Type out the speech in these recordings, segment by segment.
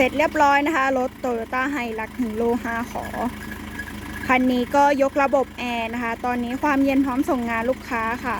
ร็จเรียบร้อยนะคะ รถโตโยต้าไฮรักฮีโร่5ขอ คันนี้ก็ยกระบบแอร์นะคะ ตอนนี้ความเย็นพร้อมส่งงานลูกค้าค่ะ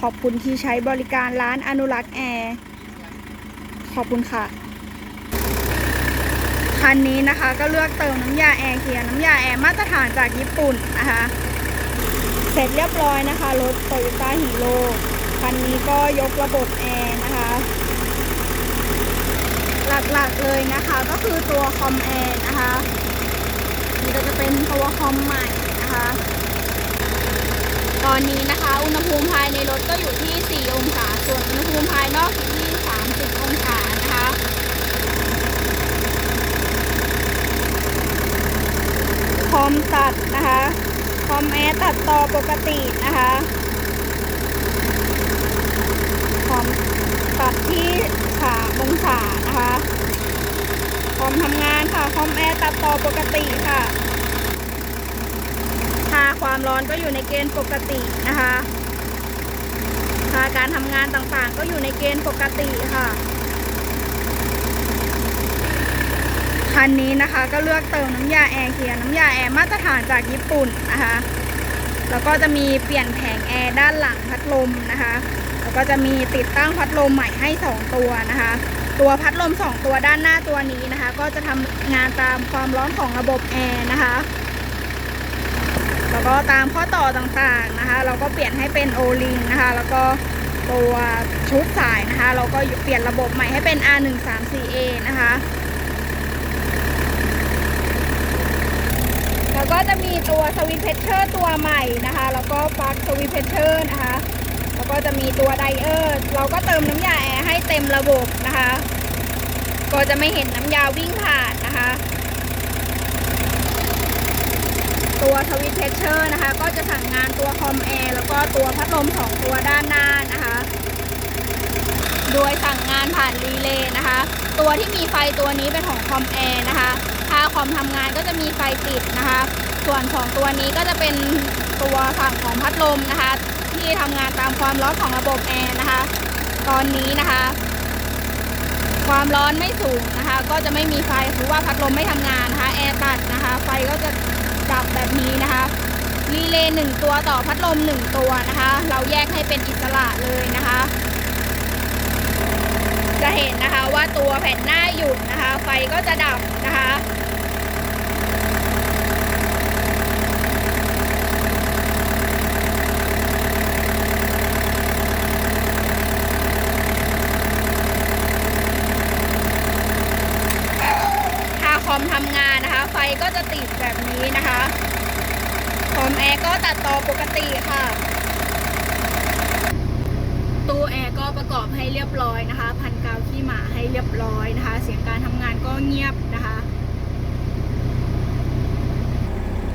ขอบคุณที่ใช้บริการร้านอนุรักษ์แอร์ ขอบคุณค่ะ คันนี้นะคะก็เลือกเติมน้ำยาแอร์เคียร์น้ำยาแอร์มาตรฐานจากญี่ปุ่นนะคะ เสร็จเรียบร้อยนะคะ รถโตโยต้าฮีโร่คันนี้ก็ยกระบบแอร์นะคะ หลักๆเลยนะคะก็คือตัวคอมแอร์นะคะนี่ก็จะเป็นตัวคอมใหม่นะคะตอนนี้นะคะ อุณหภูมิภายในรถก็อยู่ที่ 4 องศา ส่วนอุณหภูมิภายนอกอยู่ที่ 30 องศานะคะคอมตัดนะคะคอมแอร์ตัดต่อปกตินะคะคอมตัดที่3องศา นะคะคอมทำงานค่ะคอมแอร์ตัดต่อปกติค่ะค่าความร้อนก็อยู่ในเกณฑ์ปกตินะคะค่าการทำงานต่างๆ ก็อยู่ในเกณฑ์ปกติค่ะคันนี้นะคะก็เลือกเติมน้ำยาแอร์เคียร์น้ำยาแอร์มาตรฐานจากญี่ปุ่นนะคะ แล้วก็จะมีเปลี่ยนแผงแอร์ด้านหลังพัดลมนะคะ แล้วก็จะมีติดตั้งพัดลมใหม่ให้ 2 ตัวนะคะ ตัวพัดลม 2 ตัวด้านหน้าตัวนี้นะคะ ก็จะทำงานตามความร้อนของระบบแอร์นะคะ แล้วก็ตามข้อต่อต่างๆนะคะ เราก็เปลี่ยนให้เป็นโอลิงนะคะ แล้วก็ตัวชุดสายนะคะ เราก็เปลี่ยนระบบใหม่ให้เป็น R134A นะคะ แล้วก็จะมีตัวสวิตเพชเชอร์ตัวใหม่นะคะ แล้วก็ปลั๊กสวิตเพชเชอร์นะคะ แล้วก็จะมีตัวไดเออร์ เราก็เติมน้ำยาแอร์ ให้เต็มระบบนะคะ ก็จะไม่เห็นน้ำยาวิ่งผ่านนะคะ ตัวสวิตช์เพชเชอร์นะคะ ก็จะสั่งงานตัวคอมแอร์แล้วก็ตัวพัดลมสองตัวด้านหน้านะคะ โดยสั่งงานผ่านรีเลย์นะคะ ตัวที่มีไฟตัวนี้เป็นของคอมแอร์นะคะ ถ้าคอมทำงานก็จะมีไฟติดนะคะ ส่วนของตัวนี้ก็จะเป็นตัวฝั่งของพัดลมนะคะ ที่ทำงานตามความร้อนของระบบแอร์นะคะ ตอนนี้นะคะ ความร้อนไม่สูงนะคะ ก็จะไม่มีไฟหรือว่าพัดลมไม่ทำงานนะคะแอร์ตัดนะคะ ไฟก็จะดับแบบนี้นะคะรีเลย์หนึ่งตัวต่อพัดลมหนึ่งตัวนะคะ เราแยกให้เป็นอิสระเลยนะคะ จะเห็นนะคะว่าตัวแผ่นหน้าหยุดนะคะ ไฟก็จะดับนะคะ ถ้าคอ มทำงานนะคะ ไฟก็จะติดแบบนี้นะคะคอมแอร์ก็ตัดต่อปกติค่ะ ตู้แอร์ก็ประกอบให้เรียบร้อยนะคะ พันกาวขี้หมาให้เรียบร้อยนะคะ เสียงการทำงานก็เงียบนะคะ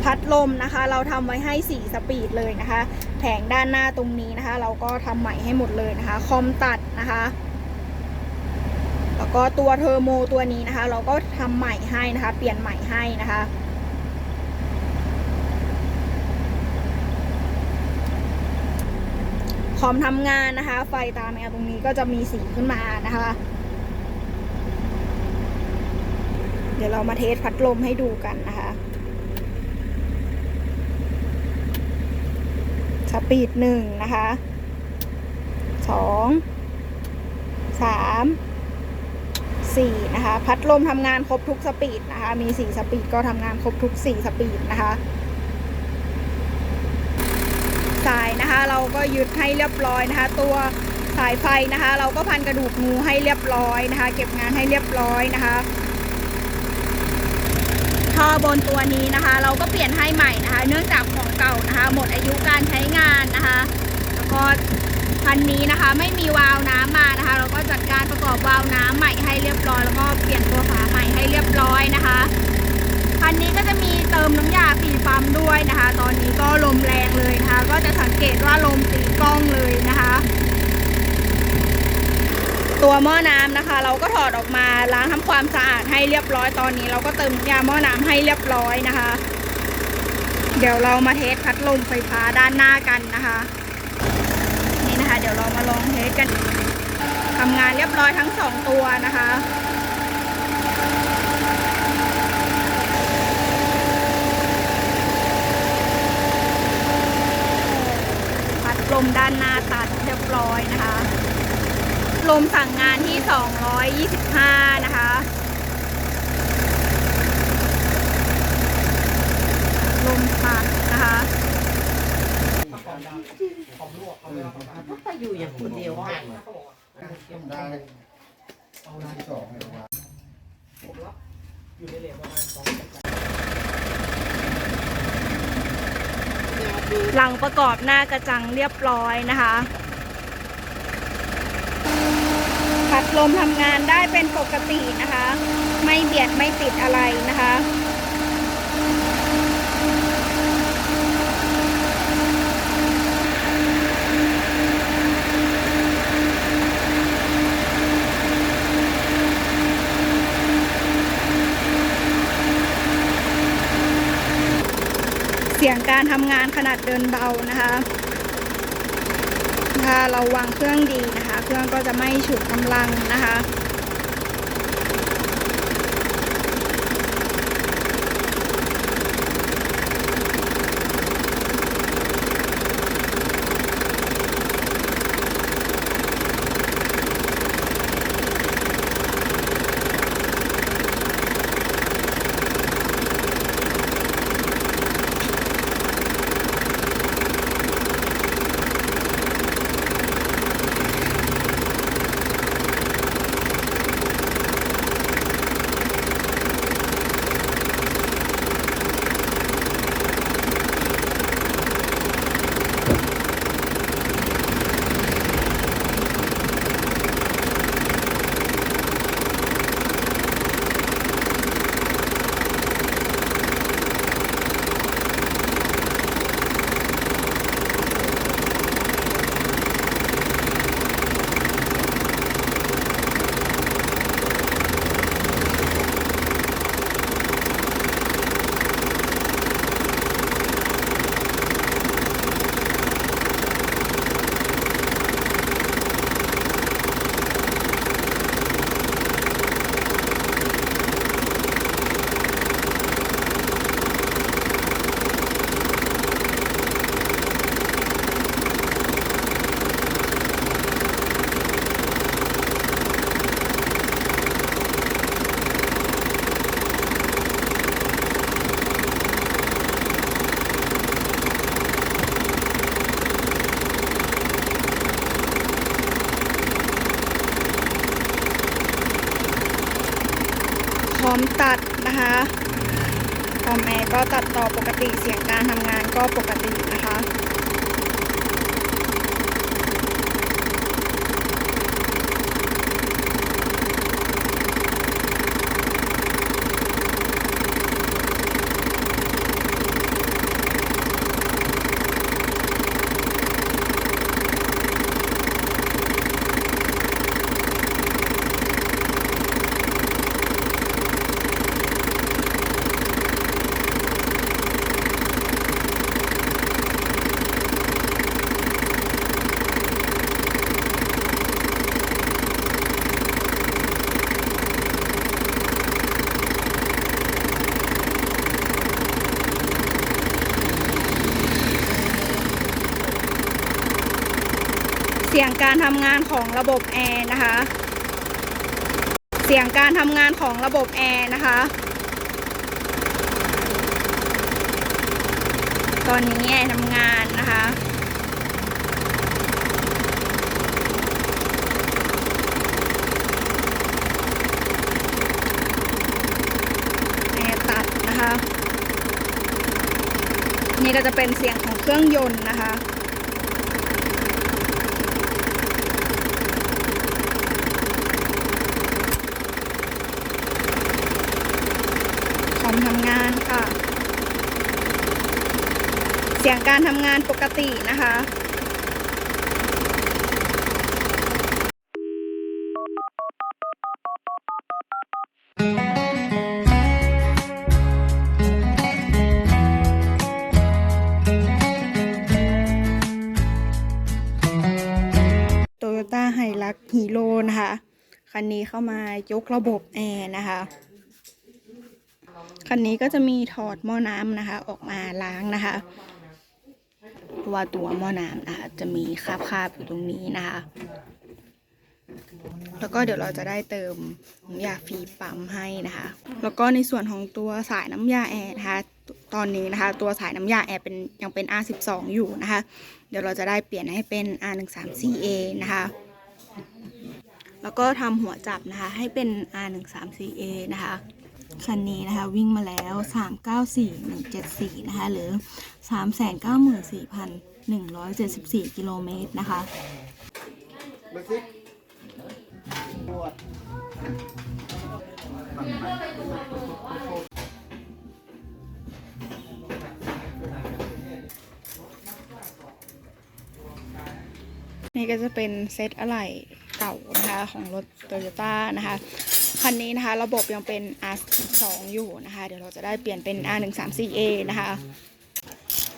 พัดลมนะคะ เราทำไว้ให้ 4 สปีดเลยนะคะ แผงด้านหน้าตรงนี้นะคะ เราก็ทำใหม่ให้หมดเลยนะคะ คอมตัดนะคะ ก็ตัวเทอร์โมตัวนี้นะคะ เราก็ทำใหม่ให้นะคะ เปลี่ยนใหม่ให้นะคะคอมทำงานนะคะ ไฟตาแอร์ตรงนี้ก็จะมีสีขึ้นมานะคะ เดี๋ยวเรามาเทสพัดลมให้ดูกันนะคะ สปีดหนึ่งนะคะ สอง สาม สี่นะคะ พัดลมทำงานครบทุกสปีดนะคะ มีสี่สปีดก็ทำงานครบทุกสี่สปีดนะคะ สายนะคะเราก็ยึดให้เรียบร้อยนะคะ ตัวสายไฟนะคะ เราก็พันกระดูกงูให้เรียบร้อยนะคะ เก็บงานให้เรียบร้อยนะคะท่อบนตัวนี้นะคะ เราก็เปลี่ยนให้ใหม่นะคะ เนื่องจากของเก่านะคะ หมดอายุการใช้งานนะคะ แล้วก็ คันนี้นะคะ ไม่มีวาล์วน้ำมานะคะ เราก็จัดการประกอบวาล์วน้ำใหม่ให้เรียบร้อย แล้วก็เปลี่ยนตัวฝาใหม่ให้เรียบร้อยนะคะคันนี้ก็จะมีเติมน้ำยาฟีปั๊มด้วยนะคะ ตอนนี้ก็ลมแรงเลยนะคะ ก็จะสังเกตว่าลมตีกล้องเลยนะคะ ตัวหม้อน้ำนะคะ เราก็ถอดออกมาล้างทำความสะอาดให้เรียบร้อยตอนนี้ เราก็เติมน้ำยาหม้อน้ำให้เรียบร้อยนะคะ เดี๋ยวเรามาเทสพัดลมไฟฟ้าด้านหน้ากันนะคะ เดี๋ยวเรามาลองเทสกันทำงานเรียบร้อยทั้งสองตัวนะคะพัดลมด้านหน้าตัดเรียบร้อยนะคะ ลมสั่งงานที่ 225 นะคะลมพัดนะคะ ก็อยู่อย่างคนเดียวได้ที่สองเลยว่าณสองหลังประกอบหน้ากระจังเรียบร้อยนะคะพัดลมทำงานได้เป็นปกตินะคะ ไม่เบียดไม่ติดอะไรนะคะ เสียงการทำงานขนาดเดินเบานะคะ ถ้าเราวางเครื่องดีนะคะ เครื่องก็จะไม่ฉุดกำลังนะคะ ก็ตัดต่อปกติเสียงการทำงานก็ปกตินะคะ เสียงการทำงานของระบบแอร์นะคะ เสียงการทำงานของระบบแอร์นะคะ ตอนนี้แอร์ทำงานนะคะแอร์ตัดนะคะนี่ก็จะเป็นเสียงของเครื่องยนต์นะคะ คอมทำงานค่ะ เสียงการทำงานปกตินะคะ โตโยต้าไฮรักฮีโร่นะคะ คันนี้เข้ามายกระบบแอร์นะคะคันนี้ก็จะมีถอดหม้อน้ำนะคะ ออกมาล้างนะคะ เพราะว่าตัวหม้อน้ำนะคะจะมีคาบคาบอยู่ตรงนี้นะคะ แล้วก็เดี๋ยวเราจะได้เติมน้ำยาฟรีปั๊มให้นะคะ แล้วก็ในส่วนของตัวสายน้ำยาแอร์นะคะตอนนี้นะคะ ตัวสายน้ำยาแอร์เป็นยังเป็น R12 อยู่นะคะ เดี๋ยวเราจะได้เปลี่ยนให้เป็น R13CA นะคะแล้วก็ทำหัวจับนะคะ ให้เป็น R13CA นะคะ คันนี้นะคะ วิ่งมาแล้ว 394174 นะคะ หรือ 394,174 กิโลเมตรนะคะมาสิปวดนี่ก็จะเป็นเซตอะไหล่เก่านะคะของรถโตโยต้านะคะ คันนี้นะคะระบบยังเป็น R2 อยู่นะคะ เดี๋ยวเราจะได้เปลี่ยนเป็น R134A นะคะ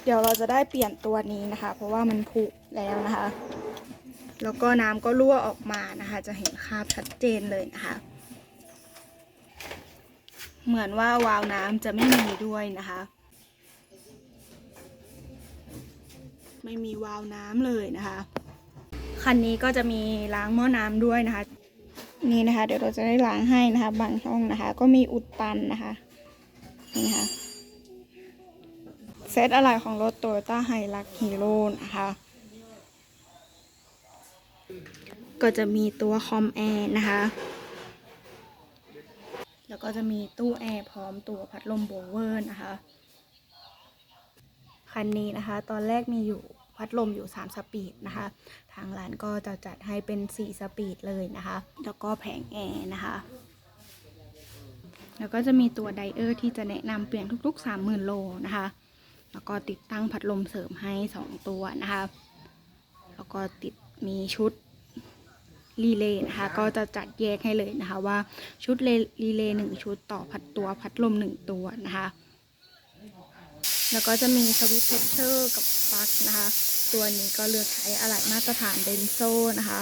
เดี๋ยวเราจะได้เปลี่ยนตัวนี้นะคะ เพราะว่ามันผุแล้วนะคะ แล้วก็น้ำก็รั่วออกมานะคะ จะเห็นคราบชัดเจนเลยนะคะ เหมือนว่าวาล์วน้ำจะไม่มีด้วยนะคะ ไม่มีวาล์วน้ำเลยนะคะคันนี้ก็จะมีล้างหม้อน้ำด้วยนะคะ นี่นะคะ เดี๋ยวเราจะได้ล้างให้นะคะ บางช่องนะคะ ก็มีอุดตันนะคะ นี่นะคะเซตอะไรของรถ Toyota Hilux Hero นะคะ ก็จะมีตัวคอมแอร์นะคะ แล้วก็จะมีตู้แอร์พร้อมตัวพัดลมโบเวอร์นะคะ คันนี้นะคะ ตอนแรกมีอยู่ พัดลมอยู่ 3 สปีดนะคะ ทางร้านก็จะจัดให้เป็น 4 สปีดเลยนะคะ แล้วก็แผงแอร์นะคะ แล้วก็จะมีตัวไดเออร์ที่จะแนะนำเปลี่ยนทุก ๆ 30,000 โลนะคะ แล้วก็ติดตั้งพัดลมเสริมให้ 2 ตัวนะคะ แล้วก็ติดมีชุดรีเลย์นะคะก็จะจัดแยกให้เลยนะคะว่าชุดรีเลย์หนึ่งชุดต่อพัดตัวพัดลมหนึ่งตัวนะคะ แล้วก็จะมีสวิตช์เพชเชอร์กับปลั๊กนะคะ ตัวนี้ก็เลือกใช้อะไหล่มาตรฐานเดนโซนะคะ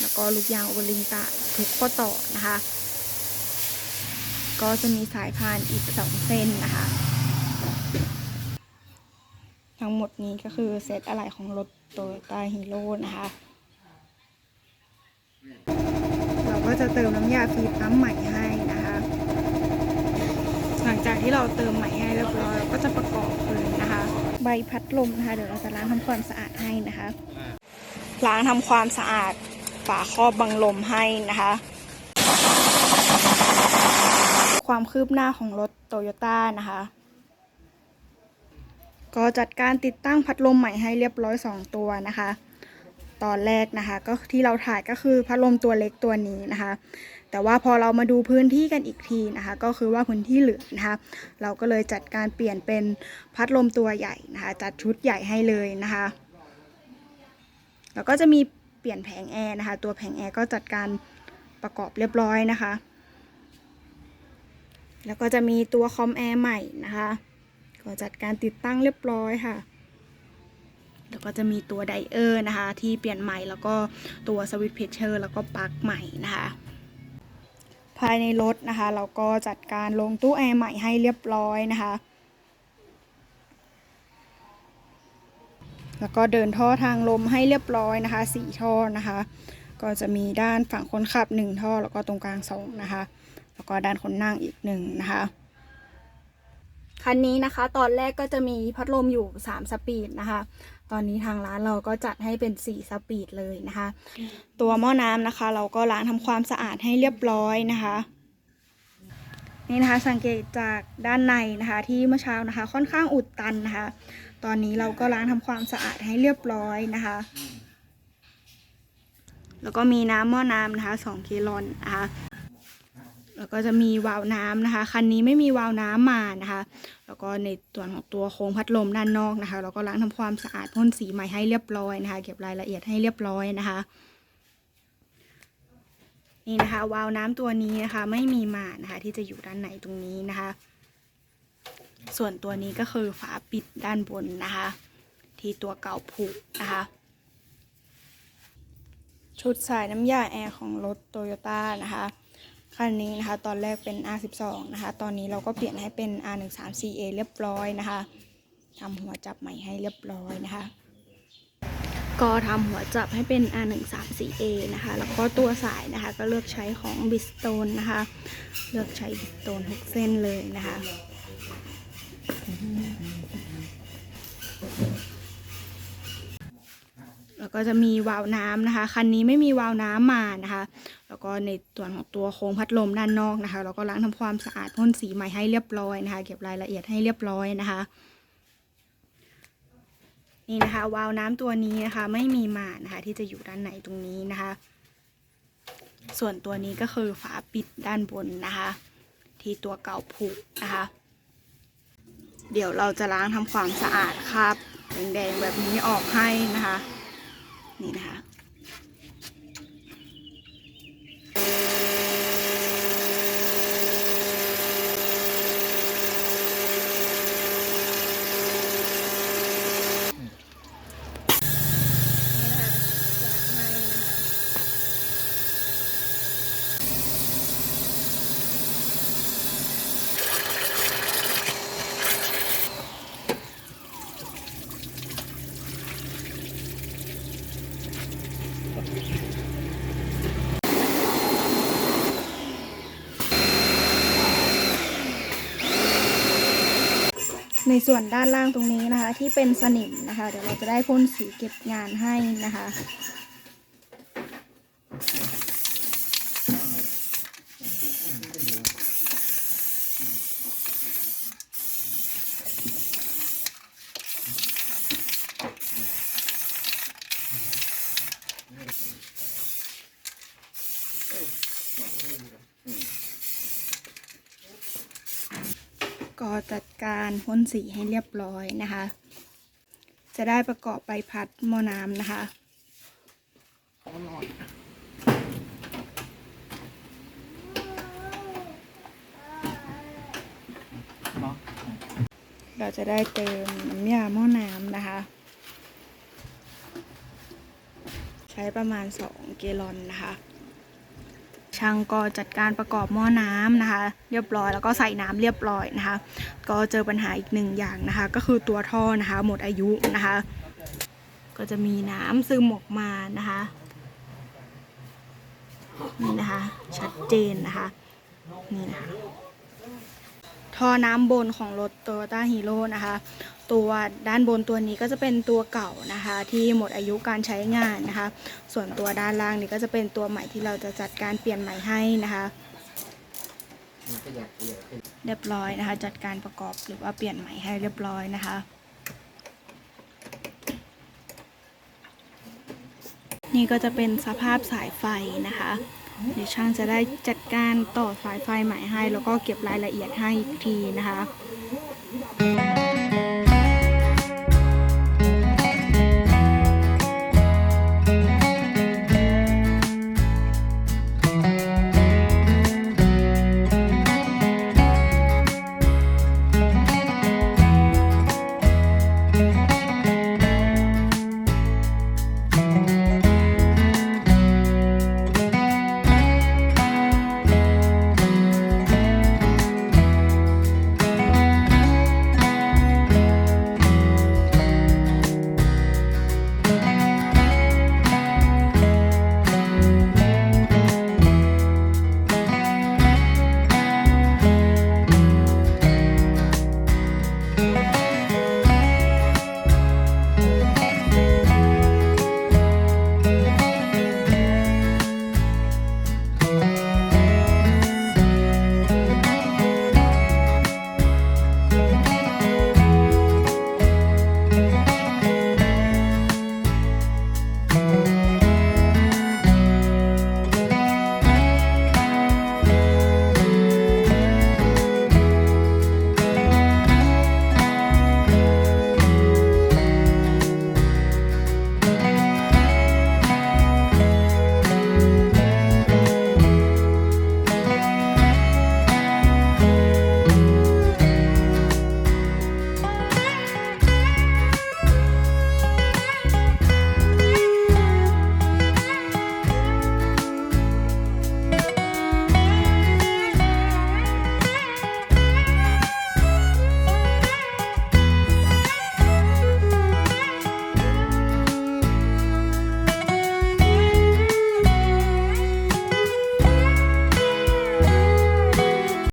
แล้วก็ลูกยางโอลิงตะทุกข้อต่อนะคะ ก็จะมีสายพานอีกสองเส้นนะคะ ทั้งหมดนี้ก็คือเซตอะไหล่ของรถโตโยต้าฮีโร่นะคะเราก็จะเติมน้ำยาฟีปั๊มใหม่ให้นะ จากที่เราเติมใหม่ให้เรียบร้อยเราก็จะประกอบเลยนะคะ ใบพัดลมนะคะ เดี๋ยวเราจะล้างทำความสะอาดให้นะคะ ล้างทำความสะอาดฝาครอบบังลมให้นะคะ ความคืบหน้าของรถโตโยต้านะคะ ก็จัดการติดตั้งพัดลมใหม่ให้เรียบร้อย 2 ตัวนะคะ ตอนแรกนะคะ ก็ที่เราถ่ายก็คือพัดลมตัวเล็กตัวนี้นะคะ แต่ว่าพอเรามาดูพื้นที่กันอีกทีนะคะ ก็คือว่าพื้นที่เหลือนะคะเราก็เลยจัดการเปลี่ยนเป็นพัดลมตัวใหญ่นะคะจัดชุดใหญ่ให้เลยนะคะแล้วก็จะมีเปลี่ยนแผงแอร์นะคะ ตัวแผงแอร์ก็จัดการประกอบเรียบร้อยนะคะ แล้วก็จะมีตัวคอมแอร์ใหม่นะคะ ก็จัดการติดตั้งเรียบร้อยค่ะ แล้วก็จะมีตัวไดเออร์นะคะ ที่เปลี่ยนใหม่แล้วก็ตัวสวิตช์เพชเชอร์แล้วก็ปลั๊กใหม่นะคะ ภายในรถนะคะ เราก็จัดการลงตู้แอร์ใหม่ให้เรียบร้อยนะคะ แล้วก็เดินท่อทางลมให้เรียบร้อยนะคะสี่ท่อนะคะ ก็จะมีด้านฝั่งคนขับหนึ่งท่อ แล้วก็ตรงกลางสองนะคะ แล้วก็ด้านคนนั่งอีกหนึ่งนะคะคันนี้นะคะตอนแรกก็จะมีพัดลมอยู่ 3 สปีดนะคะ ตอนนี้ทางร้านเราก็จัดให้เป็น4สปีดเลยนะคะ ตัวหม้อน้ำนะคะ เราก็ล้างทำความสะอาดให้เรียบร้อยนะคะนี่นะคะสังเกตจากด้านในนะคะ ที่เมื่อเช้านะคะ ค่อนข้างอุดตันนะคะ ตอนนี้เราก็ล้างทำความสะอาดให้เรียบร้อยนะคะ แล้วก็มีน้ำหม้อน้ำนะคะ2กิโลอนนะคะ แล้วก็จะมีวาล์วน้ำนะคะ คันนี้ไม่มีวาล์วน้ำมานะคะ แล้วก็ในส่วนของตัวโค้งพัดลมด้านนอกนะคะ เราก็ล้างทำความสะอาดพ่นสีใหม่ให้เรียบร้อยนะคะ เก็บรายละเอียดให้เรียบร้อยนะคะ นี่นะคะวาล์วน้ำตัวนี้นะคะ ไม่มีมานะคะ ที่จะอยู่ด้านในตรงนี้นะคะ ส่วนตัวนี้ก็คือฝาปิดด้านบนนะคะ ที่ตัวเก่าผุนะคะชุดสายน้ำยาแอร์ของรถโตโยต้านะคะ คันนี้นะคะ ตอนแรกเป็น R12 นะคะ ตอนนี้เราก็เปลี่ยนให้เป็น R13CA เรียบร้อยนะคะทำหัวจับใหม่ให้เรียบร้อยนะคะ ก็ทำหัวจับให้เป็น R134A นะคะ แล้วก็ตัวสายนะคะ ก็เลือกใช้ของ b i s t o n นะคะ เลือกใช้ b i s t o n ทุกเส้นเลยนะคะ แล้วก็จะมีวาล์วน้ำนะคะ คันนี้ไม่มีวาล์วน้ำมานะคะ แล้วก็ในส่วนของตัวโค้งพัดลมด้านนอกนะคะ เราก็ล้างทำความสะอาดพ่นสีใหม่ให้เรียบร้อยนะคะ เก็บรายละเอียดให้เรียบร้อยนะคะ นี่นะคะวาล์วน้ำตัวนี้นะคะ ไม่มีมานะคะ ที่จะอยู่ด้านในตรงนี้นะคะ ส่วนตัวนี้ก็คือฝาปิดด้านบนนะคะ ที่ตัวเก่าผุนะคะ เดี๋ยวเราจะล้างทำความสะอาดคราบแดงๆแบบนี้ออกให้นะคะ นี่นะคะ นี่นะคะล้างให้นะคะ ในส่วนด้านล่างตรงนี้นะคะ ที่เป็นสนิมนะคะ เดี๋ยวเราจะได้พ่นสีเก็บงานให้นะคะ ก็จัดการ พ่นสีให้เรียบร้อยนะคะ จะได้ประกอบใบพัดหม้อน้ำนะคะเราจะได้เติมน้ำยาหม้อน้ำนะคะ ใช้ประมาณ 2 เกลลอนนะคะ ช่างก็จัดการประกอบหม้อน้ำนะคะ เรียบร้อยแล้วก็ใส่น้ำเรียบร้อยนะคะ ก็เจอปัญหาอีกหนึ่งอย่างนะคะ ก็คือตัวท่อนะคะ หมดอายุนะคะ ก็จะมีน้ำซึมออกมานะคะนี่นะคะ ชัดเจนนะคะ นี่นะคะ ท่อน้ำบนของรถ Toyota Hero นะคะ ตัวด้านบนตัวนี้ก็จะเป็นตัวเก่านะคะ ที่หมดอายุการใช้งานนะคะ ส่วนตัวด้านล่างนี้ก็จะเป็นตัวใหม่ที่เราจะจัดการเปลี่ยนใหม่ให้นะคะเรียบร้อยนะคะ จัดการประกอบหรือว่าเปลี่ยนใหม่ให้เรียบร้อยนะคะนี่ก็จะเป็นสภาพสายไฟนะคะ เดี๋ยวช่างจะได้จัดการต่อสายไฟใหม่ให้ แล้วก็เก็บรายละเอียดให้อีกทีนะคะ